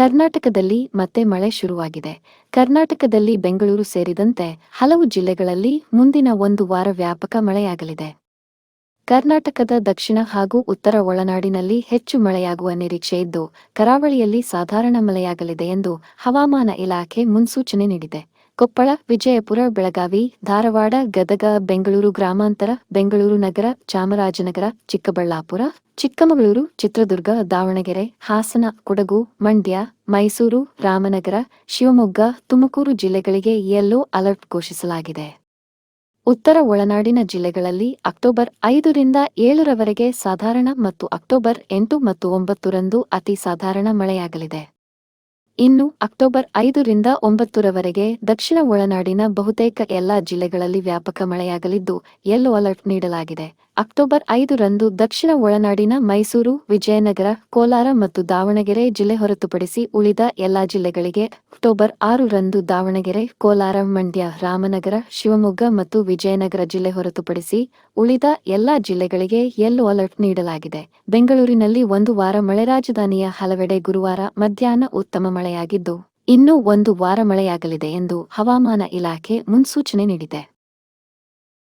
ಕರ್ನಾಟಕದಲ್ಲಿ ಮತ್ತೆ ಮಳೆ ಶುರುವಾಗಿದೆ. ಕರ್ನಾಟಕದಲ್ಲಿ ಬೆಂಗಳೂರು ಸೇರಿದಂತೆ ಹಲವು ಜಿಲ್ಲೆಗಳಲ್ಲಿ ಮುಂದಿನ ಒಂದು ವಾರ ವ್ಯಾಪಕ ಮಳೆಯಾಗಲಿದೆ. ಕರ್ನಾಟಕದ ದಕ್ಷಿಣ ಹಾಗೂ ಉತ್ತರ ಒಳನಾಡಿನಲ್ಲಿ ಹೆಚ್ಚು ಮಳೆಯಾಗುವ ನಿರೀಕ್ಷೆ ಇದ್ದು, ಕರಾವಳಿಯಲ್ಲಿ ಸಾಧಾರಣ ಮಳೆಯಾಗಲಿದೆ ಎಂದು ಹವಾಮಾನ ಇಲಾಖೆ ಮುನ್ಸೂಚನೆ ನೀಡಿದೆ. ಕೊಪ್ಪಳ, ವಿಜಯಪುರ, ಬೆಳಗಾವಿ, ಧಾರವಾಡ, ಗದಗ, ಬೆಂಗಳೂರು ಗ್ರಾಮಾಂತರ, ಬೆಂಗಳೂರು ನಗರ, ಚಾಮರಾಜನಗರ, ಚಿಕ್ಕಬಳ್ಳಾಪುರ, ಚಿಕ್ಕಮಗಳೂರು, ಚಿತ್ರದುರ್ಗ, ದಾವಣಗೆರೆ, ಹಾಸನ, ಕೊಡಗು, ಮಂಡ್ಯ, ಮೈಸೂರು, ರಾಮನಗರ, ಶಿವಮೊಗ್ಗ, ತುಮಕೂರು ಜಿಲ್ಲೆಗಳಿಗೆ ಯೆಲ್ಲೋ ಅಲರ್ಟ್ ಘೋಷಿಸಲಾಗಿದೆ. ಉತ್ತರ ಒಳನಾಡಿನ ಜಿಲ್ಲೆಗಳಲ್ಲಿ ಅಕ್ಟೋಬರ್ ಐದರಿಂದ ಏಳರವರೆಗೆ ಸಾಧಾರಣ ಮತ್ತು ಅಕ್ಟೋಬರ್ ಎಂಟು ಮತ್ತು ಒಂಬತ್ತರಂದು ಅತಿ ಸಾಧಾರಣ ಮಳೆಯಾಗಲಿದೆ. ಇನ್ನು ಅಕ್ಟೋಬರ್ ಐದರಿಂದ ಒಂಬತ್ತರವರೆಗೆ ದಕ್ಷಿಣ ಒಳನಾಡಿನ ಬಹುತೇಕ ಎಲ್ಲಾ ಜಿಲ್ಲೆಗಳಲ್ಲಿ ವ್ಯಾಪಕ ಮಳೆಯಾಗಲಿದ್ದು ಯೆಲ್ಲೋ ಅಲರ್ಟ್ ನೀಡಲಾಗಿದೆ. ಅಕ್ಟೋಬರ್ ಐದರಂದು ದಕ್ಷಿಣ ಒಳನಾಡಿನ ಮೈಸೂರು, ವಿಜಯನಗರ, ಕೋಲಾರ ಮತ್ತು ದಾವಣಗೆರೆ ಜಿಲ್ಲೆ ಹೊರತುಪಡಿಸಿ ಉಳಿದ ಎಲ್ಲಾ ಜಿಲ್ಲೆಗಳಿಗೆ ಅಕ್ಟೋಬರ್ ಆರರಂದು ದಾವಣಗೆರೆ, ಕೋಲಾರ, ಮಂಡ್ಯ, ರಾಮನಗರ, ಶಿವಮೊಗ್ಗ ಮತ್ತು ವಿಜಯನಗರ ಜಿಲ್ಲೆ ಹೊರತುಪಡಿಸಿ ಉಳಿದ ಎಲ್ಲಾ ಜಿಲ್ಲೆಗಳಿಗೆ ಯೆಲ್ಲೋ ಅಲರ್ಟ್ ನೀಡಲಾಗಿದೆ. ಬೆಂಗಳೂರಿನಲ್ಲಿ ಒಂದು ವಾರ ಮಳೆ, ರಾಜಧಾನಿಯ ಹಲವೆಡೆ ಗುರುವಾರ ಮಧ್ಯಾಹ್ನ ಉತ್ತಮ ಮಳೆಯಾಗಿದ್ದು, ಇನ್ನೂ ಒಂದು ವಾರ ಮಳೆಯಾಗಲಿದೆ ಎಂದು ಹವಾಮಾನ ಇಲಾಖೆ ಮುನ್ಸೂಚನೆ ನೀಡಿದೆ.